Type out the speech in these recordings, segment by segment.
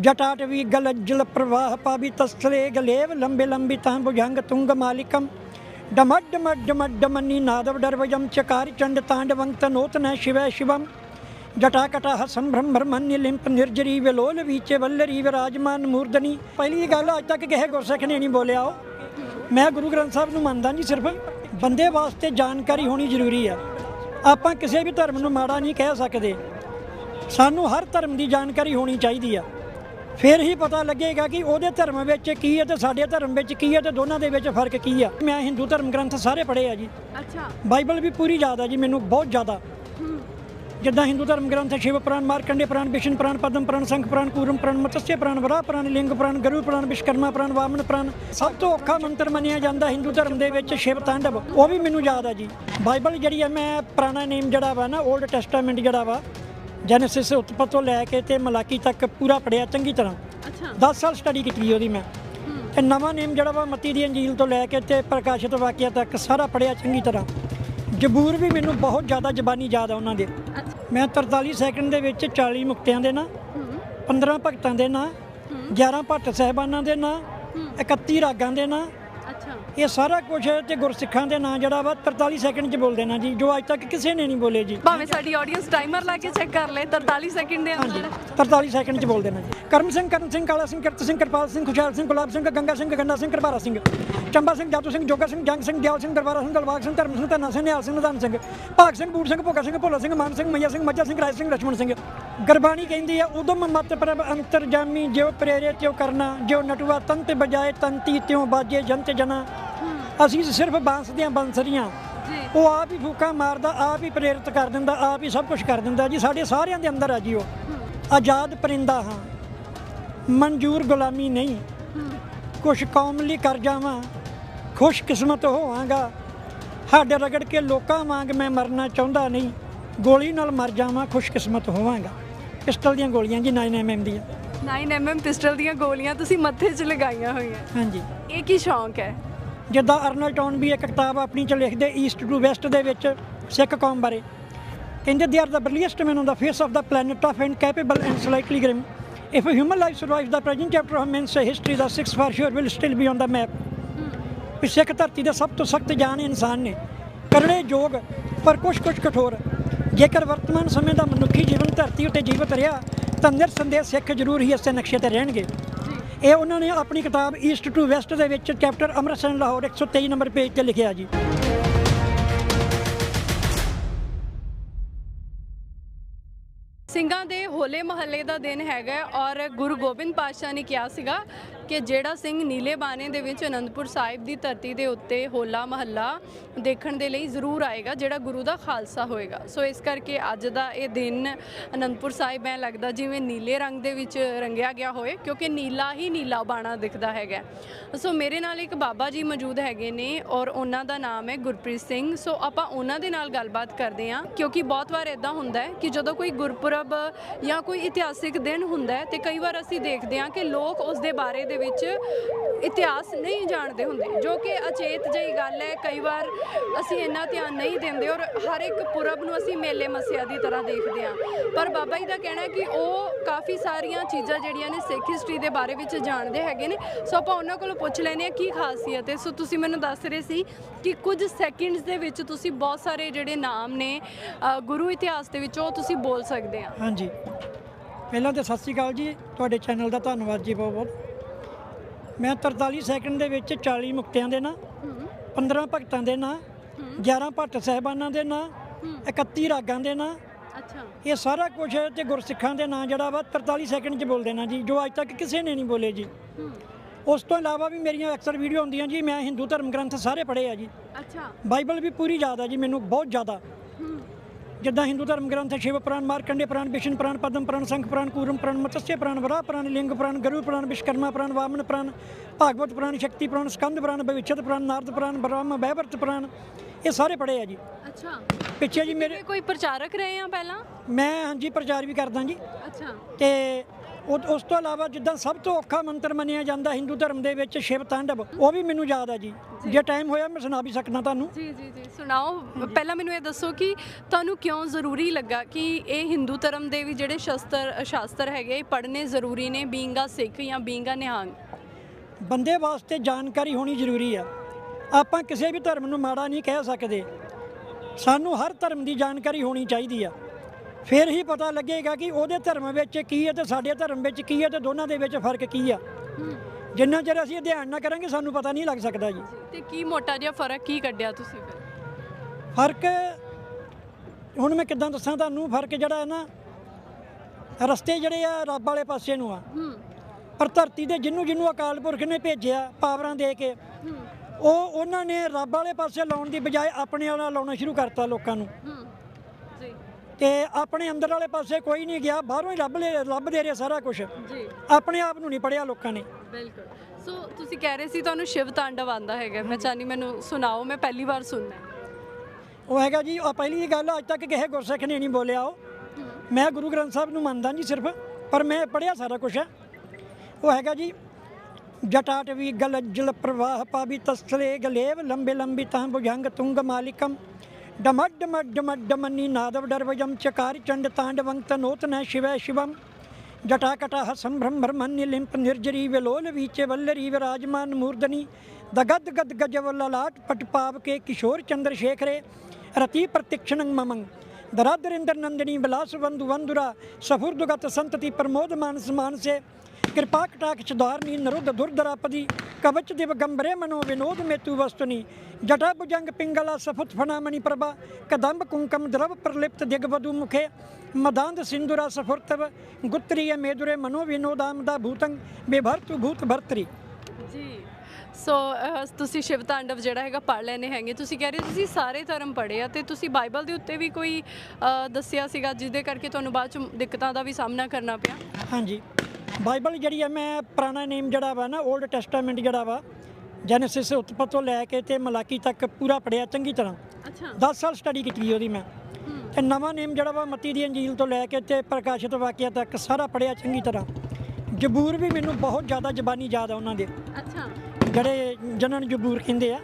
ਜਟਾਟ ਵੀ ਗਲਜਲ ਪ੍ਰਵਾਹ ਪਾਵੀ ਤਸਲੇ ਗਲੇਵ, ਲੰਬੇ ਲੰਬੀ ਤਾਂ ਭੁਜੰਗ ਤੁੰਗ ਮਾਲਿਕਮ ਡਮਡ ਮਡ ਮਡ ਮਨੀ ਨਾਦਵ ਡਰਵਜਮ ਚਕਾਰ ਚੰਡ ਤਾਂਡਵੰ ਤਨੋਤ ਨ ਸ਼ਿਵੈ ਸ਼ਿਵਮ ਜਟਾਕਟਾ ਹਸਨ ਲਿੰਪ ਨਿਰਜਰੀ ਵਿਲੋਲ ਵੀਚੇ ਵੱਲਰੀ ਵਿਰਾਜਮਾਨ ਮੂਰਦਨੀ ਪਹਿਲੀ ਗੱਲ ਅੱਜ ਤੱਕ ਕਿਸੇ ਗੁਰਸਿੱਖ ਨੇ ਨਹੀਂ ਬੋਲਿਆ ਉਹ। ਮੈਂ ਗੁਰੂ ਗ੍ਰੰਥ ਸਾਹਿਬ ਨੂੰ ਮੰਨਦਾ ਨਹੀਂ ਸਿਰਫ। ਬੰਦੇ ਵਾਸਤੇ ਜਾਣਕਾਰੀ ਹੋਣੀ ਜ਼ਰੂਰੀ ਆ। ਆਪਾਂ ਕਿਸੇ ਵੀ ਧਰਮ ਨੂੰ ਮਾੜਾ ਨਹੀਂ ਕਹਿ ਸਕਦੇ। ਸਾਨੂੰ ਹਰ ਧਰਮ ਦੀ ਜਾਣਕਾਰੀ ਹੋਣੀ ਚਾਹੀਦੀ ਆ। ਫਿਰ ਹੀ ਪਤਾ ਲੱਗੇਗਾ ਕਿ ਉਹਦੇ ਧਰਮ ਵਿੱਚ ਕੀ ਹੈ ਤੇ ਸਾਡੇ ਧਰਮ ਵਿੱਚ ਕੀ ਹੈ ਤੇ ਦੋਨਾਂ ਦੇ ਵਿੱਚ ਫ਼ਰਕ ਕੀ ਆ ਮੈਂ ਹਿੰਦੂ ਧਰਮ ਗ੍ਰੰਥ ਸਾਰੇ ਪੜ੍ਹੇ ਆ ਜੀ। ਅੱਛਾ। ਬਾਈਬਲ ਵੀ ਪੂਰੀ ਯਾਦ ਆ ਜੀ ਮੈਨੂੰ ਬਹੁਤ ਜ਼ਿਆਦਾ। ਜਿੱਦਾਂ ਹਿੰਦੂ ਧਰਮ ਗ੍ਰੰਥ ਸ਼ਿਵ ਪੁਰਾਣ ਮਾਰਕੰਡੇ ਪੁਰਾਣ ਵਿਸ਼ਨ ਪੁਰਾਣ ਪਦਮ ਪੁਰਾਣ ਸੰਖ ਪੁਰਾਣ ਕੂਰਮ ਪੁਰਾਣ ਮਤਸਯ ਪੁਰਾਣ ਵਰਾ ਪੁਰਾਣ ਲਿੰਗ ਪੁਰਾਣ ਗਰੂ ਪੁਰਾਣ ਵਿਸ਼ਕਰਮਾ ਪੁਰਾਣ ਵਾਮਨ ਪੁਰਾਣ ਸਭ ਤੋਂ ਔਖਾ ਮੰਤਰ ਮੰਨਿਆ ਜਾਂਦਾ ਹਿੰਦੂ ਧਰਮ ਦੇ ਵਿੱਚ ਸ਼ਿਵ ਤਾਂਡਵ ਉਹ ਵੀ ਮੈਨੂੰ ਯਾਦ ਆ ਜੀ। ਬਾਈਬਲ ਜਿਹੜੀ ਆ ਮੈਂ ਪੁਰਾਣਾ ਨੇਮ ਜਿਹੜਾ ਵਾ ਨਾ 올ਡ ਟੈਸਟਾਮੈਂਟ ਜਿਹੜਾ ਵਾ ਜੈਨੇਸਿਸ ਉਤਪਤ ਤੋਂ ਲੈ ਕੇ ਤੇ ਮਲਾਕੀ ਤੱਕ ਪੂਰਾ ਪੜਿਆ ਚੰਗੀ ਤਰ੍ਹਾਂ। ਅੱਛਾ। 10 ਸਾਲ ਸਟੱਡੀ ਕੀਤੀ ਉਹਦੀ ਮੈਂ। ਤੇ ਨਵਾਂ ਨੇਮ ਜਿਹੜਾ ਵਾ ਮਤੀ ਦੀ ਅੰਜੀਲ ਤੋਂ ਲੈ ਕੇ ਤੇ ਪ੍ਰਕਾਸ਼ਿਤ ਵਾਕਿਆ ਤੱਕ ਸਾਰਾ ਪੜਿਆ ਚੰਗੀ ਤਰ੍ਹਾਂ। ਜਬੂਰ ਵੀ ਮੈਨੂੰ ਬਹੁਤ ਜ਼ਿਆਦਾ ਜ਼ਬਾਨੀ ਯਾਦ ਆ ਉਹਨਾਂ ਦੇ। ਮੈਂ 43 ਸੈਕਿੰਡ ਦੇ ਵਿੱਚ 40 ਮੁਕਤਿਆਂ ਦੇ ਨਾਂ 15 ਭਗਤਾਂ ਦੇ ਨਾਂ 11 ਭੱਟ ਸਹਿਬਾਨਾਂ ਦੇ ਨਾਂ 31 ਰਾਗਾਂ ਦੇ ਨਾਂ ਇਹ ਸਾਰਾ ਕੁਝ ਤੇ ਗੁਰਸਿੱਖਾਂ ਦੇ ਨਾਂ ਜਿਹੜਾ ਵਾ 43 ਸੈਕਿੰਡ 'ਚ ਬੋਲ ਦੇਣਾ ਜੀ ਜੋ ਅੱਜ ਤੱਕ ਕਿਸੇ ਨੇ ਨਹੀਂ ਬੋਲੇ ਜੀ। ਭਾਵੇਂ ਸਾਡੀ ਆਡੀਅנס ਟਾਈਮਰ ਲਾ ਕੇ ਚੈੱਕ ਕਰ ਲੇ 43 ਸੈਕਿੰਡ ਦੇ ਅੰਦਰ 43 ਸੈਕਿੰਡ 'ਚ ਬੋਲ ਦੇਣਾ ਜੀ। ਕਰਮ ਸਿੰਘ ਕਰਨ ਸਿੰਘ ਕਾਲਾ ਸਿੰਘ ਕਰਤ ਸਿੰਘ ਕਿਰਪਾਲ ਸਿੰਘ ਖੁਸ਼ਹਾਲ ਸਿੰਘ ਗੁਲਾਬ ਸਿੰਘ ਗੰਗਾ ਸਿੰਘ ਗੰਡਾ ਸਿੰਘ ਕਰਬਾਰਾ ਸਿੰਘ ਚੰਬਾ ਸਿੰਘ ਜਾਤੂ ਸਿੰਘ ਜੋਗਾ ਸਿੰਘ ਜੰਗ ਸਿੰਘ ਦਿਆਲ ਸਿੰਘ ਦਰਬਾਰਾ ਸਿੰਘ ਦਲਵਾਗ ਸਿੰਘ ਧਰਮ ਸਿੰਘ ਧਰਨਾ ਸਿੰਘ ਨਿਹਾਲ ਸਿੰਘ ਨਿਧਾਨ ਸਿੰਘ ਭਾਗ ਸਿੰਘ ਬੂਟ ਸਿੰਘ ਭੋਗਾ ਸਿੰਘ ਭੋਲਾ ਸਿੰਘ ਮਾਨ ਸਿੰਘ ਮਈਆ ਸਿੰਘ ਮੱਜਾ ਸਿੰਘ ਰਾਜ ਸਿੰਘ ਲਛਮਣ ਸਿੰਘ। ਗਰਬਾਣੀ ਕਹਿੰਦੀ ਆ ਉਦਮ ਮਤ ਪ੍ਰਭ ਅੰਤਰਜਾਮੀ ਜਿਉ ਪ੍ਰੇਰੇ ਤਿਉ ਕਰਨਾ ਜਿਉ ਨਟੂਆ ਤੰਤ ਬਜਾਏ ਤੰਤੀ ਤਿਉ ਬਾਜੇ ਜੰਤ ਜਨਾ। ਅਸੀਂ ਸਿਰਫ ਬਾਂਸ ਦੀਆਂ ਬੰਸਰੀਆਂ। ਉਹ ਆਪ ਹੀ ਫੂਕਾਂ ਮਾਰਦਾ ਆਪ ਹੀ ਪ੍ਰੇਰਿਤ ਕਰ ਦਿੰਦਾ ਆਪ ਹੀ ਸਭ ਕੁਝ ਕਰ ਦਿੰਦਾ। ਜੀ ਸਾਡੇ ਸਾਰਿਆਂ ਦੇ ਅੰਦਰ ਆ ਜੀ ਉਹ। ਆਜ਼ਾਦ ਪਰਿੰਦਾ ਹਾਂ। ਮਨਜ਼ੂਰ ਗੁਲਾਮੀ ਨਹੀਂ। ਕੁਛ ਕੌਮ ਲਈ ਕਰ ਜਾਵਾਂ ਖੁਸ਼ ਕਿਸਮਤ ਹੋਵਾਂਗਾ। ਹੱਡ ਰਗੜ ਕੇ ਲੋਕਾਂ ਵਾਂਗ ਮੈਂ ਮਰਨਾ ਚਾਹੁੰਦਾ ਨਹੀਂ। ਗੋਲੀ ਨਾਲ ਮਰ ਜਾਵਾਂ ਖੁਸ਼ ਕਿਸਮਤ ਹੋਵਾਂਗਾ। ਪਿਸਟਲ ਦੀਆਂ ਗੋਲੀਆਂ ਜੀ 9 ਐਮਐਮ ਦੀਆਂ। 9mm ਪਿਸਟਲ ਦੀਆਂ ਗੋਲੀਆਂ ਤੁਸੀਂ ਮੱਥੇ 'ਚ ਲਗਾਈਆਂ ਹੋਈਆਂ। ਹਾਂਜੀ। ਇਹ ਕੀ ਸ਼ੌਂਕ ਹੈ? ਜਿੱਦਾਂ ਅਰਨਲ ਟੌਨ ਵੀ ਇੱਕ ਕਿਤਾਬ ਆਪਣੀ ਚ ਲਿਖਦੇ ਈਸਟ ਟੂ ਵੈਸਟ ਦੇ ਵਿੱਚ ਸਿੱਖ ਕੌਮ ਬਾਰੇ। ਕਹਿੰਦੇ they are the burliest man on the face of the planet tough and capable and slightly grim if human life survives the present chapter of man's history the 6 far shore will still be on the map Sikh ਧਰਤੀ ਦੇ ਸਭ ਤੋਂ ਸਖਤ ਜਾਨ ਇਨਸਾਨ ਨੇ। ਕਰੜੇ ਯੋਗ ਪਰ ਕੁਛ ਕੁਛ ਕਠੋਰ। ਜੇਕਰ ਵਰਤਮਾਨ ਸਮੇਂ ਦਾ ਮਨੁੱਖੀ ਜੀਵਨ ਧਰਤੀ ਉੱਤੇ ਜੀਵਤ ਰਿਹਾ ਤਾਂ ਨਿਰਸੰਦੇਹ ਸਿੱਖ ਜ਼ਰੂਰ ਹੀ ਇਸੇ ਨਕਸ਼ੇ ਤੇ ਰਹਿਣਗੇ। ਇਹ ਉਹਨਾਂ ਨੇ ਆਪਣੀ ਕਿਤਾਬ ਈਸਟ ਟੂ ਵੈਸਟ ਦੇ ਵਿੱਚ chapter Amritsar, Lahore 123 number page ਤੇ ਲਿਖਿਆ ਜੀ। ਸਿੰਘਾਂ ਦੇ ਹੋਲੇ ਮਹੱਲੇ ਦਾ ਦਿਨ ਹੈਗਾ ਔਰ ਗੁਰੂ ਗੋਬਿੰਦ ਪਾਤਸ਼ਾਹ ਨੇ ਕਿਹਾ ਸੀਗਾ ਕਿ ਜਿਹੜਾ ਸਿੰਘ ਨੀਲੇ ਬਾਣੇ ਦੇ ਵਿੱਚ ਅਨੰਦਪੁਰ ਸਾਹਿਬ ਦੀ ਧਰਤੀ ਦੇ ਉੱਤੇ ਹੋਲਾ ਮਹੱਲਾ ਦੇਖਣ ਦੇ ਲਈ ਜ਼ਰੂਰ ਆਏਗਾ, ਜਿਹੜਾ ਗੁਰੂ ਦਾ ਖਾਲਸਾ ਹੋਏਗਾ। ਸੋ ਇਸ ਕਰਕੇ ਅੱਜ ਦਾ ਇਹ ਦਿਨ ਅਨੰਦਪੁਰ ਸਾਹਿਬ ਐ ਲੱਗਦਾ ਜਿਵੇਂ ਨੀਲੇ ਰੰਗ ਦੇ ਵਿੱਚ ਰੰਗਿਆ ਗਿਆ ਹੋਏ, ਕਿਉਂਕਿ ਨੀਲਾ ਹੀ ਨੀਲਾ ਬਾਣਾ ਦਿਖਦਾ ਹੈਗਾ। ਸੋ ਮੇਰੇ ਨਾਲ ਇੱਕ ਬਾਬਾ ਜੀ ਮੌਜੂਦ ਹੈਗੇ ਨੇ ਔਰ ਉਹਨਾਂ ਦਾ ਨਾਮ ਹੈ ਗੁਰਪ੍ਰੀਤ ਸਿੰਘ। ਸੋ ਆਪਾਂ ਉਹਨਾਂ ਦੇ ਨਾਲ ਗੱਲਬਾਤ ਕਰਦੇ ਹਾਂ, ਕਿਉਂਕਿ ਬਹੁਤ ਵਾਰ ਇਦਾਂ ਹੁੰਦਾ ਹੈ ਕਿ ਜਦੋਂ ਕੋਈ ਗੁਰਪੁਰਬ ਜਾਂ ਕੋਈ ਇਤਿਹਾਸਿਕ ਦਿਨ ਹੁੰਦਾ ਹੈ ਤੇ ਕਈ ਵਾਰ ਅਸੀਂ ਦੇਖਦੇ ਹਾਂ ਕਿ ਲੋਕ ਉਸ ਦੇ ਬਾਰੇ ਦੇ ਵਿੱਚ ਇਤਿਹਾਸ ਨਹੀਂ ਜਾਣਦੇ ਹੁੰਦੇ, ਜੋ ਕਿ ਅਚੇਤ ਜਿਹੀ ਗੱਲ ਹੈ। ਕਈ ਵਾਰ ਅਸੀਂ ਇੰਨਾ ਧਿਆਨ ਨਹੀਂ ਦਿੰਦੇ ਔਰ ਹਰ ਇੱਕ ਪੁਰਬ ਨੂੰ ਅਸੀਂ ਮੇਲੇ ਮਸਿਆ ਦੀ ਤਰ੍ਹਾਂ ਦੇਖਦੇ ਹਾਂ। ਪਰ ਬਾਬਾ ਜੀ ਦਾ ਕਹਿਣਾ ਕਿ ਉਹ ਕਾਫੀ ਸਾਰੀਆਂ ਚੀਜ਼ਾਂ ਜਿਹੜੀਆਂ ਨੇ ਸਿੱਖ ਹਿਸਟਰੀ ਦੇ ਬਾਰੇ ਵਿੱਚ ਜਾਣਦੇ ਹੈਗੇ ਨੇ। ਸੋ ਆਪਾਂ ਉਹਨਾਂ ਕੋਲੋਂ ਪੁੱਛ ਲੈਨੇ ਆ ਕੀ ਖਾਸੀਅਤ ਹੈ? ਸੋ ਤੁਸੀਂ ਮੈਨੂੰ ਦੱਸ ਰਹੇ ਸੀ ਕਿ ਕੁਝ ਸੈਕਿੰਡਸ ਦੇ ਵਿੱਚ ਤੁਸੀਂ ਬਹੁਤ ਸਾਰੇ ਜਿਹੜੇ ਨਾਮ ਨੇ ਗੁਰੂ ਇਤਿਹਾਸ ਦੇ ਵਿੱਚ ਉਹ ਤੁਸੀਂ ਬੋਲ ਸਕਦੇ ਆ ਹਾਂਜੀ। ਪਹਿਲਾਂ ਤਾਂ ਸਤਿ ਸ਼੍ਰੀ ਅਕਾਲ ਜੀ। ਤੁਹਾਡੇ ਚੈਨਲ ਦਾ ਧੰਨਵਾਦ ਜੀ ਬਹੁਤ ਬਹੁਤ ਮੈਂ 43 ਸੈਕਿੰਡ ਦੇ ਵਿੱਚ 40 ਮੁਕਤਿਆਂ ਦੇ ਨਾਂ 15 ਭਗਤਾਂ ਦੇ ਨਾਂ 11 ਭੱਟ ਸਹਿਬਾਨਾਂ ਦੇ ਨਾਂ 31 ਰਾਗਾਂ ਦੇ ਨਾਂ। ਅੱਛਾ। ਇਹ ਸਾਰਾ ਕੁਝ ਤੇ ਗੁਰਸਿੱਖਾਂ ਦੇ ਨਾਂ ਜਿਹੜਾ ਵਾ 43 ਸੈਕਿੰਡ 'ਚ ਬੋਲ ਦੇਣਾ ਜੀ ਜੋ ਅੱਜ ਤੱਕ ਕਿਸੇ ਨੇ ਨਹੀਂ ਬੋਲੇ ਜੀ। ਉਸ ਤੋਂ ਇਲਾਵਾ ਵੀ ਮੇਰੀਆਂ ਅਕਸਰ ਵੀਡੀਓ ਹੁੰਦੀਆਂ ਜੀ ਮੈਂ ਹਿੰਦੂ ਧਰਮ ਗ੍ਰੰਥ ਸਾਰੇ ਪੜ੍ਹੇ ਆ ਜੀ। ਅੱਛਾ। ਬਾਈਬਲ ਵੀ ਪੂਰੀ ਯਾਦ ਆ ਜੀ ਮੈਨੂੰ ਬਹੁਤ ਜ਼ਿਆਦਾ। ਜਿੱਦਾਂ ਹਿੰਦੂ ਧਰਮ ਗ੍ਰੰਥ ਸ਼ਿਵ ਪੁਰਾਣ ਮਾਰਕੰਡੇ ਪੁਰਾਣ ਵਿਸ਼ਨ ਪੁਰਾਣ ਪਦਮ ਪੁਰਾਣ ਸੰਖ ਪੁਰਾਣ ਕੂਰਮ ਪੁਰਾਣ ਮਤਸਯ ਪੁਰਾਣ ਵਰਾ ਪੁਰਾਣ ਲਿੰਗ ਪੁਰਾਣ ਗਰੂ ਪੁਰਾਣ ਵਿਸ਼ਕਰਮਾ ਪੁਰਾਣ ਵਾਮਨ ਪੁਰਾਣ ਭਾਗਵਤ ਪੁਰਾਣ ਸ਼ਕਤੀ ਪੁਰਾਣ ਸਕੰਦ ਪੁਰਾਣ ਭਵਿਸ਼ਯਤ ਪੁਰਾਣ ਨਾਰਦ ਪੁਰਾਣ ਬ੍ਰਹਮ ਬੈਵਰਤ ਪੁਰਾਣ ਇਹ ਸਾਰੇ ਪੜ੍ਹੇ ਆ ਜੀ। ਅੱਛਾ। ਪਿੱਛੇ ਜੀ ਮੇਰੇ ਕੋਈ ਪ੍ਰਚਾਰਕ ਰਹੇ ਆ ਪਹਿਲਾਂ? ਮੈਂ ਹਾਂਜੀ ਪ੍ਰਚਾਰ ਵੀ ਕਰਦਾ ਜੀ। ਅੱਛਾ। ਤੇ ਉਹ- ਉਸ ਤੋਂ ਇਲਾਵਾ ਜਿੱਦਾਂ ਸਭ ਤੋਂ ਔਖਾ ਮੰਤਰ ਮੰਨਿਆ ਜਾਂਦਾ ਹਿੰਦੂ ਧਰਮ ਦੇ ਵਿੱਚ ਸ਼ਿਵ ਤਾਂਡਵ ਉਹ ਵੀ ਮੈਨੂੰ ਯਾਦ ਆ ਜੀ। ਜੇ। ਟਾਈਮ ਹੋਇਆ ਮੈਂ ਸੁਣਾ ਵੀ ਸਕਦਾ ਤੁਹਾਨੂੰ। ਜੀ ਜੀ ਜੀ ਸੁਣਾਓ। ਪਹਿਲਾਂ ਮੈਨੂੰ ਇਹ ਦੱਸੋ ਕਿ ਤੁਹਾਨੂੰ ਕਿਉਂ ਜ਼ਰੂਰੀ ਲੱਗਾ ਕਿ ਇਹ ਹਿੰਦੂ ਧਰਮ ਦੇ ਵੀ ਜਿਹੜੇ ਸ਼ਸਤਰ ਸ਼ਾਸਤਰ ਹੈਗੇ ਇਹ ਪੜ੍ਹਨੇ ਜ਼ਰੂਰੀ ਨੇ ਬੀਇੰਗ ਸਿੱਖ ਜਾਂ ਬੀਇੰਗ ਅ ਨਿਹੰਗ? ਬੰਦੇ ਵਾਸਤੇ ਜਾਣਕਾਰੀ ਹੋਣੀ ਜ਼ਰੂਰੀ ਆ। ਆਪਾਂ ਕਿਸੇ ਵੀ ਧਰਮ ਨੂੰ ਮਾੜਾ ਨਹੀਂ ਕਹਿ ਸਕਦੇ। ਸਾਨੂੰ ਹਰ ਧਰਮ ਦੀ ਜਾਣਕਾਰੀ ਹੋਣੀ ਚਾਹੀਦੀ ਆ। ਫਿਰ ਹੀ ਪਤਾ ਲੱਗੇਗਾ ਕਿ ਉਹਦੇ ਧਰਮ ਵਿੱਚ ਕੀ ਹੈ ਤੇ ਸਾਡੇ ਧਰਮ ਵਿੱਚ ਕੀ ਹੈ ਤੇ ਦੋਨਾਂ ਦੇ ਵਿੱਚ ਫ਼ਰਕ ਕੀ ਆ। ਜਿੰਨਾ ਚਿਰ ਅਸੀਂ ਅਧਿਐਨ ਨਾ ਕਰਾਂਗੇ ਸਾਨੂੰ ਪਤਾ ਨਹੀਂ ਲੱਗ ਸਕਦਾ ਜੀ। ਤੇ ਕੀ ਮੋਟਾ ਜਿਹਾ ਫ਼ਰਕ ਕੀ ਕੱਢਿਆ ਤੁਸੀਂ ਫਿਰ? ਫ਼ਰਕ ਹੁਣ ਮੈਂ ਕਿੱਦਾਂ ਦੱਸਾਂ ਤੁਹਾਨੂੰ ਫ਼ਰਕ ਜਿਹੜਾ ਹੈ ਨਾ ਰਸਤੇ ਜਿਹੜੇ ਆ ਰੱਬ ਵਾਲੇ ਪਾਸੇ ਨੂੰ ਆ। ਪਰ ਧਰਤੀ ਦੇ ਜਿਹਨੂੰ ਜਿਹਨੂੰ ਅਕਾਲ ਪੁਰਖ ਨੇ ਭੇਜਿਆ ਪਾਵਰਾਂ ਦੇ ਕੇ ਉਹ ਉਹਨਾਂ ਨੇ ਰੱਬ ਵਾਲੇ ਪਾਸੇ ਲਾਉਣ ਦੀ ਬਜਾਏ ਆਪਣੇ ਵਾਲਾ ਲਾਉਣਾ ਸ਼ੁਰੂ ਕਰਤਾ ਲੋਕਾਂ ਨੂੰ। ਤੇ ਆਪਣੇ ਅੰਦਰ ਵਾਲੇ ਪਾਸੇ ਕੋਈ ਨਹੀਂ ਗਿਆ ਬਾਹਰੋਂ ਹੀ ਲੱਭ ਲੈ ਲੱਭ ਦੇ ਰਿਹਾ ਸਾਰਾ ਕੁਝ ਜੀ। ਆਪਣੇ ਆਪ ਨੂੰ ਨਹੀਂ ਪੜਿਆ ਲੋਕਾਂ ਨੇ। ਬਿਲਕੁਲ। ਸੋ ਤੁਸੀਂ ਕਹਿ ਰਹੇ ਸੀ ਤੁਹਾਨੂੰ ਸ਼ਿਵ ਤਾਂਡਵ ਆਂਦਾ ਹੈਗਾ। ਮੈਂ ਚਾਹਨੀ ਮੈਨੂੰ ਸੁਣਾਓ ਮੈਂ ਪਹਿਲੀ ਵਾਰ ਸੁਣਨਾ। ਉਹ ਹੈਗਾ ਜੀ ਆ ਪਹਿਲੀ ਗੱਲ ਅੱਜ ਤੱਕ ਕਿਸੇ ਗੁਰਸਿੱਖ ਨੇ ਨਹੀਂ ਬੋਲਿਆ ਉਹ। ਮੈਂ ਗੁਰੂ ਗ੍ਰੰਥ ਸਾਹਿਬ ਨੂੰ ਮੰਨਦਾ ਜੀ ਸਿਰਫ ਪਰ ਮੈਂ ਪੜਿਆ ਸਾਰਾ ਕੁਝ ਹੈ। ਉਹ ਹੈਗਾ ਜੀ ਜਟਾਟ ਵੀ ਗਲ ਜਲ ਪ੍ਰਵਾਹ ਪਾਵੀ ਤਸਲੇ ਗਲੇਵ ਲੰਬੇ ਲੰਬੀ ਤਾਂ ਭੁਜੰਗ ਤੁੰਗ ਮਾਲਿਕਮ। ਡਮਡ ਮਡ ਡਮਡ ਡਮਨੀ ਨਾਦਵ ਡਰਵਜਮ ਚਕਾਰ ਚੰਡ ਤਾਂਡਵੰ ਤਨੋਤਨ ਸ਼ਿਵੈ ਸ਼ਿਵਮ ਜਟਾਕਟਾਹ ਸੰਭ੍ਰਮ ਭ੍ਰਮਨਿ ਲਿੰਪ ਨਿਰਜਰੀ ਵਿਲੋਲ ਵੀਚੇ ਵੱਲਰੀ ਵਿਰਾਜਮਾਨ ਮੂਰਧਨੀ ਦਗਦ ਗਦ ਗਜਵ ਲਲਾਟ ਪਟ ਪਾਵ ਕੇ ਕਿਸ਼ੋਰ ਚੰਦਰ ਸ਼ੇਖਰੇ ਰਤੀ ਪ੍ਰਤਿਕਸ਼ਣੰ ਮਮੰ ਦਰਾਦਰਿੰਦਰ ਨੰਦਨੀ, ਬਿਲਾਸ ਬੰਧु ਵੰਦੁਰਾ ਸਫੁਰਦੁਗਤ ਸੰਤਤੀ, ਪ੍ਰਮੋਦ ਮਾਨਸ, ਮਾਨਸੇ, ਕਿਰਪਾ ਕਟਾਕਸ਼ ਧਾਰਨੀ ਨਰੁਦ ਦੁਰਦਰਾਪਦੀ ਕਵਚ ਦਿਵ, ਗੰਭਰੇ ਮਨੋ, ਵਿਨੋਦ ਮੇਤੂ, ਵਸਤੁਨੀ, ਜਟਾ ਭੁਜੰਗ, ਪਿੰਗਲਾ, ਸਫੁਤ ਫਨਾਮਣੀ, ਪ੍ਰਭਾ ਸੋ ਤੁਸੀਂ ਸ਼ਿਵ ਤਾਂਡਵ ਜਿਹੜਾ ਹੈਗਾ ਪੜ ਲੈਣੇ ਹੈਗੇ। ਤੁਸੀਂ ਕਹਿ ਰਹੇ ਤੁਸੀਂ ਸਾਰੇ ਧਰਮ ਪੜ੍ਹੇ ਆ ਤੇ ਤੁਸੀਂ ਬਾਈਬਲ ਦੇ ਉੱਤੇ ਵੀ ਕੋਈ ਦੱਸਿਆ ਸੀਗਾ ਜਿਹਦੇ ਕਰਕੇ ਤੁਹਾਨੂੰ ਬਾਅਦ ਚ ਦਿੱਕਤਾਂ ਦਾ ਵੀ ਸਾਹਮਣਾ ਕਰਨਾ ਪਿਆ? ਹਾਂਜੀ। ਬਾਈਬਲ ਜਿਹੜੀ ਹੈ ਮੈਂ ਪੁਰਾਣਾ ਨੇਮ ਜਿਹੜਾ ਵਾ ਨਾ 올ਡ ਟੈਸਟਾਮੈਂਟ ਜਿਹੜਾ ਵਾ ਜੈਨੇਸਿਸ ਉਤਪਤ ਤੋਂ ਲੈ ਕੇ ਤੇ ਮਲਾਕੀ ਤੱਕ ਪੂਰਾ ਪੜਿਆ ਚੰਗੀ ਤਰ੍ਹਾਂ। ਅੱਛਾ। 10 ਸਾਲ ਸਟੱਡੀ ਕੀਤੀ ਉਹਦੀ ਮੈਂ। ਤੇ ਨਵਾਂ ਨੇਮ ਜਿਹੜਾ ਵਾ ਮਤੀ ਦੀ ਅੰਜੀਲ ਤੋਂ ਲੈ ਕੇ ਤੇ ਪ੍ਰਕਾਸ਼ਿਤ ਵਾਕਿਆ ਤੱਕ ਸਾਰਾ ਪੜਿਆ ਚੰਗੀ ਤਰ੍ਹਾਂ। ਜਬੂਰ ਵੀ ਮੈਨੂੰ ਬਹੁਤ ਜ਼ਿਆਦਾ ਜ਼ਬਾਨੀ ਯਾਦ ਆ ਉਹਨਾਂ ਦੇ। ਜਿਹੜੇ ਜਿਹਨਾਂ ਨੂੰ ਜਬੂਰ ਕਹਿੰਦੇ ਆ।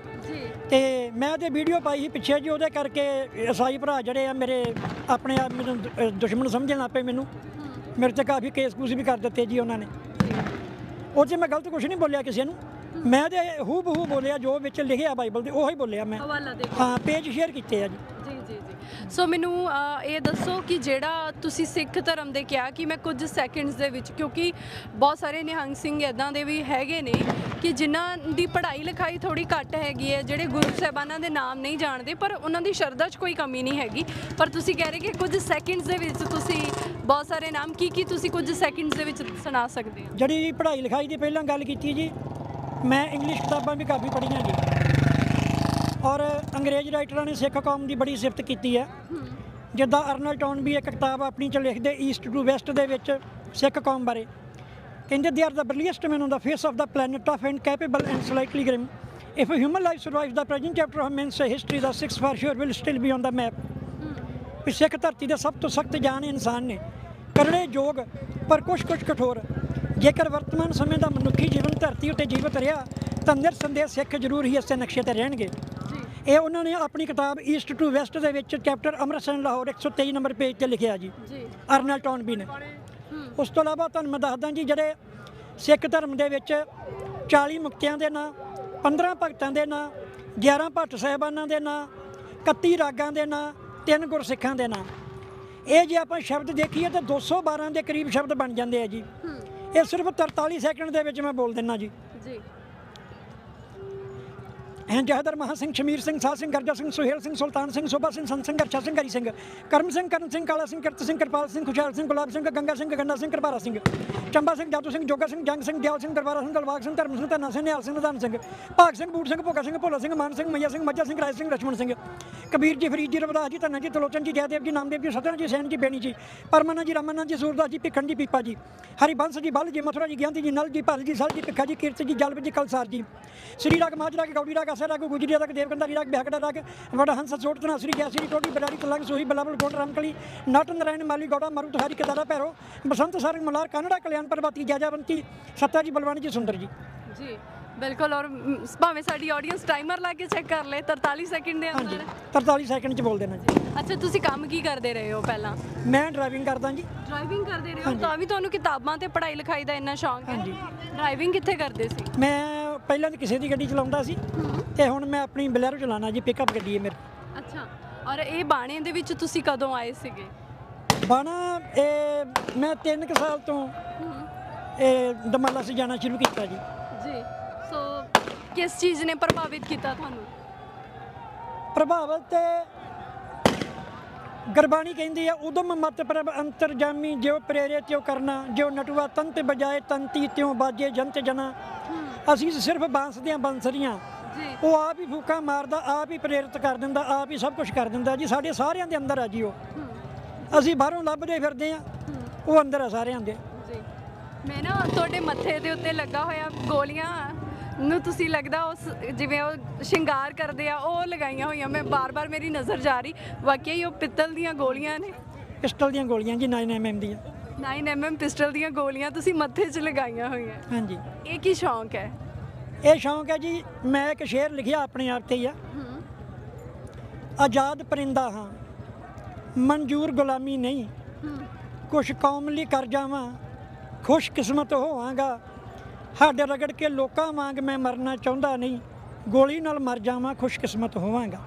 ਤੇ ਮੈਂ ਉਹਦੇ ਵੀਡੀਓ ਪਾਈ ਸੀ ਪਿੱਛੇ ਜੀ ਉਹਦੇ ਕਰਕੇ ਈਸਾਈ ਭਰਾ ਜਿਹੜੇ ਆ ਮੇਰੇ ਆਪਣੇ ਆਪ ਮੈਨੂੰ ਦੁ- ਦੁਸ਼ਮਣ ਸਮਝਣ ਪਏ ਮੈਨੂੰ। ਮੇਰੇ ਤੇ ਕਾਫੀ ਕੇਸ ਕੂਸ ਵੀ ਕਰ ਦਿੱਤੇ ਜੀ ਉਹਨਾਂ ਨੇ। ਉਹ 'ਚ ਮੈਂ ਗਲਤ ਕੁਝ ਨਹੀਂ ਬੋਲਿਆ ਕਿਸੇ ਨੂੰ। ਮੈਂ ਤੇ ਹੂ ਬਹੂ ਬੋਲਿਆ ਜੋ ਵਿੱਚ ਲਿਖਿਆ ਬਾਈਬਲ ਦੇ ਉਹੀ ਬੋਲਿਆ ਮੈਂ। ਹਵਾਲਾ ਦੇ ਹਾਂ ਪੇਜ ਸ਼ੇਅਰ ਕੀਤੇ ਆ ਜੀ। ਜੀ ਜੀ। ਸੋ ਮੈਨੂੰ ਅਹ, ਇਹ ਦੱਸੋ ਕਿ ਜਿਹੜਾ ਤੁਸੀਂ ਸਿੱਖ ਧਰਮ ਦੇ ਕਿਹਾ ਕਿ ਮੈਂ ਕੁਝ ਸੈਕਿੰਡਸ ਦੇ ਵਿੱਚ ਕਿਉਂਕਿ ਬਹੁਤ ਸਾਰੇ ਨਿਹੰਗ ਸਿੰਘ ਇਦਾਂ ਦੇ ਵੀ ਹੈਗੇ ਨੇ ਕਿ ਜਿਨ੍ਹਾਂ ਦੀ ਪੜ੍ਹਾਈ ਲਿਖਾਈ ਥੋੜੀ ਘੱਟ ਹੈਗੀ ਹੈ ਜਿਹੜੇ ਗੁਰੂ ਸਾਹਿਬਾਨਾਂ ਦੇ ਨਾਮ ਨਹੀਂ ਜਾਣਦੇ ਪਰ ਉਹਨਾਂ ਦੀ ਸ਼ਰਧਾ 'ਚ ਕੋਈ ਕਮੀ ਨਹੀਂ ਹੈਗੀ। ਪਰ ਤੁਸੀਂ ਕਹਿ ਰਹੇ ਕਿ ਕੁਝ ਸੈਕਿੰਡਸ ਦੇ ਵਿੱਚ ਤੁਸੀਂ ਬਹੁਤ ਸਾਰੇ ਨਾਮ ਕੀ ਕੀ ਤੁਸੀਂ ਕੁਝ ਸੈਕਿੰਡਸ ਦੇ ਵਿੱਚ ਸੁਣਾ ਸਕਦੇ ਹੋ? ਜਿਹੜੀ ਪੜ੍ਹਾਈ ਲਿਖਾਈ ਦੀ ਪਹਿਲਾਂ ਗੱਲ ਕੀਤੀ ਜੀ ਮੈਂ ਇੰਗਲਿਸ਼ ਕਿਤਾਬਾਂ ਵੀ ਕਾਫੀ ਪੜ੍ਹੀਆਂ ਜੀ। ਔਰ ਅੰਗਰੇਜ਼ ਰਾਈਟਰਾਂ ਨੇ ਸਿੱਖ ਕੌਮ ਦੀ ਬੜੀ ਸਿਫਤ ਕੀਤੀ ਹੈ। ਜਿੱਦਾਂ ਅਰਨਲ ਟੌਨ ਵੀ ਇੱਕ ਕਿਤਾਬ ਆਪਣੀ ਚ ਲਿਖਦੇ ਈਸਟ ਟੂ ਵੈਸਟ ਦੇ ਵਿੱਚ ਸਿੱਖ ਕੌਮ ਬਾਰੇ। ਕਹਿੰਦੇ they are the burliest man on the face of the planet of and capable and slightly grim if human life survives the present chapter of man's history the 6 far shore will still be on the map ਵੀ ਸਿੱਖ ਧਰਤੀ ਦੇ ਸਭ ਤੋਂ ਸਖਤ ਜਾਨ ਇਨਸਾਨ ਨੇ। ਕਰੜੇ ਯੋਗ ਪਰ ਕੁਛ ਕੁਛ ਕਠੋਰ। ਜੇਕਰ ਵਰਤਮਾਨ ਸਮੇਂ ਦਾ ਮਨੁੱਖੀ ਜੀਵਨ ਧਰਤੀ ਉੱਤੇ ਜੀਵਤ ਰਿਹਾ, ਤਾਂ ਨਿਰਸੰਦੇਹ ਸਿੱਖ ਜ਼ਰੂਰ ਹੀ ਇਸੇ ਨਕਸ਼ੇ ਤੇ ਰਹਿਣਗੇ। ਇਹ ਉਹਨਾਂ ਨੇ ਆਪਣੀ ਕਿਤਾਬ ਈਸਟ ਟੂ ਵੈਸਟ ਦੇ ਵਿੱਚ chapter Amritsar Lahore 123 number page ਤੇ ਲਿਖਿਆ ਜੀ ਜੀ। ਅਰਨਲ ਟੌਨਬੀ ਨੇ। ਉਸ ਤੋਂ ਇਲਾਵਾ ਤੁਹਾਨੂੰ ਮੈਂ ਦੱਸਦਾ ਜੀ ਜਿਹੜੇ ਸਿੱਖ ਧਰਮ ਦੇ ਵਿੱਚ 40 ਮੁਕਤਿਆਂ ਦੇ ਨਾਂ 15 ਭਗਤਾਂ ਦੇ ਨਾਂ 11 ਭੱਟ ਸਾਹਿਬਾਨਾਂ ਦੇ ਨਾਂ 31 ਰਾਗਾਂ ਦੇ ਨਾਂ ਤਿੰਨ ਗੁਰਸਿੱਖਾਂ ਦੇ ਨਾਂ। ਇਹ ਜੇ ਆਪਾਂ ਸ਼ਬਦ ਦੇਖੀਏ ਤਾਂ 212 ਦੇ ਕਰੀਬ ਸ਼ਬਦ ਬਣ ਜਾਂਦੇ ਆ ਜੀ। ਇਹ ਸਿਰਫ 43 ਸੈਕਿੰਡ ਦੇ ਵਿੱਚ ਮੈਂ ਬੋਲ ਦਿੰਨਾ ਜੀ। ਜੀ। ਐਂ ਜਹਦਰ ਮਹਾ ਸਿੰਘ ਸ਼ਮੀਰ ਸਿੰਘ ਸਾਹ ਸਿੰਘ ਗਰਜਾ ਸਿੰਘ ਸੁਹੇਲ ਸਿੰਘ ਸੁਲਤਾਨ ਸਿੰਘ ਸੋਭਾ ਸਿੰਘ ਸੰਤ ਸਿੰਘ ਅਰਸ਼ਾ ਸਿੰਘ ਹਰੀ ਸਿੰਘ ਕਰਮ ਸਿੰਘ ਕਰਨ ਸਿੰਘ ਕਾਲਾ ਸਿੰਘ ਕਿਰਤ ਸਿੰਘ ਕਿਰਪਾਲ ਸਿੰਘ ਖੁਸ਼ਹਾਲ ਸਿੰਘ ਗੁਲਾਬ ਸਿੰਘ ਗੰਗਾ ਸਿੰਘ ਗੰਨਾ ਸਿੰਘ ਕਰਬਾਰਾ ਸਿੰਘ ਚੰਬਾ ਸਿੰਘ ਜਾਦੂ ਸਿੰਘ ਜੋਗਾ ਸਿੰਘ ਜੰਗ ਸਿੰਘ ਦਿਆਲ ਸਿੰਘ ਦਰਬਾਰਾ ਸਿੰਘ ਦਲਵਾਗ ਸਿੰਘ ਧਰਮ ਸਿੰਘ ਧੰਨਾ ਸਿੰਘ ਨਿਹਾਲ ਸਿੰਘ ਨਿਦਾਨ ਸਿੰਘ ਭਾਗ ਸਿੰਘ ਬੂਟ ਸਿੰਘ ਭੋਗਾ ਸਿੰਘ ਭੋਲਾ ਸਿੰਘ ਮਾਨ ਸਿੰਘ ਮਈਆ ਸਿੰਘ ਮੱਜਾ ਸਿੰਘ ਰਾਜ ਸਿੰਘ ਲਛਮਣ ਸਿੰਘ ਕਬੀਰ ਜੀ ਫਰੀਦ ਜੀ ਰਵਦਾਸ ਜੀ ਧੰਨਾ ਜੀ ਤਲੋਚਨ ਜੀ ਜੈਦੇਵ ਜੀ ਨਾਮਦੇਵ ਜੀ ਸਤਨ ਜੀ ਸੈਨ ਜੀ ਬੇਣੀ ਜੀ ਪਰਮਨਾ ਜੀ ਰਮਨਾ ਜੀ ਸੂਰਦਾਸ ਜੀ ਭਿੱਖਣ ਜੀ ਪੀਪਾ ਜੀ ਹਰੀ ਬੰਸ ਜੀ ਬਲ ਜੀ ਮਥੁਰਾ ਜੀ ਗਿਆਨ ਜੀ ਨਲ ਜੀ ਭਲ ਜੀ ਸਲ ਜੀ ਭਿੱਖਾ ਜੀ ਕੀਰਤ ਜੀ ਜਲਬ ਜੀ ਕਲਸਾਰ ਜੀ ਸ੍ਰੀ ਰਾਗ ਮਾਜਰਾ ਕੇ ਗੌੜੀ ਰਾਗ ਗੁਜਰੀਆ ਤੱਕ ਦੇਵਕੰਦਾ ਰਾਗ ਬਿਹਾਕੜਾ ਰਾਗ ਵਡ ਹੰਸ ਸੋਟ ਤਨਾ ਸ੍ਰੀ ਗਿਆਸਰੀ ਟੋਟੀ ਬਰਾੜੀ ਤਲੰਗ ਸੋਹੀ ਬਲਾਬਲ ਗੋਟ ਰਾਮਕਲੀ ਨਟ ਨਰਾਇਣ ਮਾਲੀ ਗੋੜਾ ਮਰੂਤ ਹਰੀ ਕਦਾਰਾ ਭੈਰੋ ਬਸੰਤ ਸਰੰਗ ਮਲਾਰ ਕਨੜਾ ਕਲਿਆਣ ਪਰਬਤੀ ਜਾਜਾਵੰਤੀ ਸੱਤਾ ਜੀ ਬਲਵਾਨੀ ਜੀ ਸੁੰਦਰ ਜੀ। ਜੀ ਬਿਲਕੁਲ ਔਰ ਭਾਵੇਂ ਸਾਡੀ ਆਡੀਅנס ਟਾਈਮਰ ਲਾ ਕੇ ਚੈੱਕ ਕਰ ਲੇ 43 ਸੈਕਿੰਡ ਦੇ ਅੰਦਰ। 43 ਸੈਕਿੰਡ ਚ ਬੋਲ ਦੇਣਾ ਜੀ। ਅੱਛਾ ਤੁਸੀਂ ਕੰਮ ਕੀ ਕਰਦੇ ਰਹੇ ਹੋ ਪਹਿਲਾਂ? ਮੈਂ ਡਰਾਈਵਿੰਗ ਕਰਦਾ ਜੀ। ਡਰਾਈਵਿੰਗ ਕਰਦੇ ਰਹੇ ਹੋ? ਤਾਂ ਵੀ ਤੁਹਾਨੂੰ ਕਿਤਾਬਾਂ ਤੇ ਪੜ੍ਹਾਈ ਲਿਖਾਈ ਦਾ ਇੰਨਾ ਸ਼ੌਂਕ ਹੈ? ਹਾਂਜੀ। ਡਰਾਈਵਿੰਗ ਕਿੱਥੇ ਕਰਦੇ ਸੀ? ਮੈਂ ਪਹਿਲਾਂ ਤਾਂ ਕਿਸੇ ਦੀ ਗੱਡੀ ਚਲਾਉਂਦਾ ਸੀ। ਤੇ ਹੁਣ ਮੈਂ ਆਪਣੀ ਬਲੈਰੋ ਚਲਾਉਣਾ ਜੀ ਪਿਕਅਪ ਗੱਡੀ ਹੈ ਮੇਰੀ। ਅੱਛਾ ਔਰ ਇਹ ਬਾਣੇ ਦੇ ਵਿੱਚ ਤੁਸੀਂ ਕਦੋਂ ਆਏ ਸੀਗੇ? ਬਾਣਾ ਇਹ ਮੈਂ 3 ਕੁ ਸਾਲ ਤੋਂ ਇਹ ਦਮਾਲਾ ਸੇ ਜਾਣਾ ਸ਼ੁਰੂ ਕੀਤਾ ਜੀ। ਜੀ ਸੋ ਕਿਸ ਚੀਜ਼ ਨੇ ਪ੍ਰਭਾਵਿਤ ਕੀਤਾ ਤੁਹਾਨੂੰ? ਪ੍ਰਭਾਵਿਤ ਤੇ ਗੁਰਬਾਣੀ ਕਹਿੰਦੀ ਆ ਉਦਮ ਮਤ ਪ੍ਰਭ ਅੰਤਰਜਾਮੀ ਜਿਉ ਪ੍ਰੇਰਿਤ ਤਿਉ ਕਰਨਾ ਜੋ ਨਟਵਾ ਤੰਤ ਬਜਾਏ ਤੰਤੀ ਤਿਉ ਬਾਜੇ ਜੰਤ ਜਨਾ। ਅਸੀਂ ਸਿਰਫ ਬਾਂਸਦੀਆਂ ਬੰਸਰੀਆਂ। ਜੀ ਉਹ ਆਪ ਹੀ ਫੂਕਾ ਮਾਰਦਾ ਆਪ ਹੀ ਪ੍ਰੇਰਿਤ ਕਰ ਦਿੰਦਾ ਆਪ ਹੀ ਸਭ ਕੁਝ ਕਰ ਦਿੰਦਾ ਜੀ। ਸਾਡੇ ਸਾਰਿਆਂ ਦੇ ਅੰਦਰ ਆ ਜੀ ਉਹ। ਅਸੀਂ ਬਾਹਰੋਂ ਲੱਭਦੇ ਫਿਰਦੇ ਆ ਉਹ ਅੰਦਰ ਆ ਸਾਰਿਆਂ ਦੇ। ਜੀ। ਮੈਂ ਨਾ ਤੁਹਾਡੇ ਮੱਥੇ ਦੇ ਉੱਤੇ ਲੱਗਾ ਹੋਇਆ ਗੋਲੀਆਂ ਨੂੰ ਤੁਸੀਂ ਲੱਗਦਾ ਉਸ ਜਿਵੇਂ ਉਹ ਸ਼ਿੰਗਾਰ ਕਰਦੇ ਆ ਉਹ ਲਗਾਈਆਂ ਹੋਈਆਂ। ਮੈਂ ਬਾਰ-ਬਾਰ ਮੇਰੀ ਨਜ਼ਰ ਜਾ ਰਹੀ। ਵਾਕਈ ਉਹ ਪਿੱਤਲ ਦੀਆਂ ਗੋਲੀਆਂ ਨੇ। ਪਿਸਟਲ ਦੀਆਂ ਗੋਲੀਆਂ ਜੀ 9 ਐਮਐਮ ਦੀਆਂ। 9 mm ਪਿਸਟਲ ਦੀਆਂ ਗੋਲੀਆਂ ਤੁਸੀਂ ਮੱਥੇ 'ਚ ਲਗਾਈਆਂ ਹੋਈਆਂ। ਹਾਂਜੀ। ਇਹ ਕੀ ਸ਼ੌਂਕ ਹੈ? ਇਹ ਸ਼ੌਂਕ ਹੈ ਜੀ, ਮੈਂ ਇੱਕ ਸ਼ੇਰ ਲਿਖਿਆ ਆਪਣੇ ਆਪ ਤੇ ਹੀ ਆ। ਆਜ਼ਾਦ ਪਰਿੰਦਾ ਹਾਂ, ਮਨਜ਼ੂਰ ਗੁਲਾਮੀ ਨਹੀਂ। ਕੁਛ ਕੌਮ ਲਈ ਕਰ ਜਾਵਾਂ, ਖੁਸ਼ ਕਿਸਮਤ ਹੋਵਾਂਗਾ। ਹੱਡ ਰਗੜ ਕੇ ਲੋਕਾਂ ਵਾਂਗ ਮੈਂ ਮਰਨਾ ਚਾਹੁੰਦਾ ਨਹੀਂ, ਗੋਲੀ ਨਾਲ ਮਰ ਜਾਵਾਂ, ਖੁਸ਼ ਕਿਸਮਤ ਹੋਵਾਂਗਾ।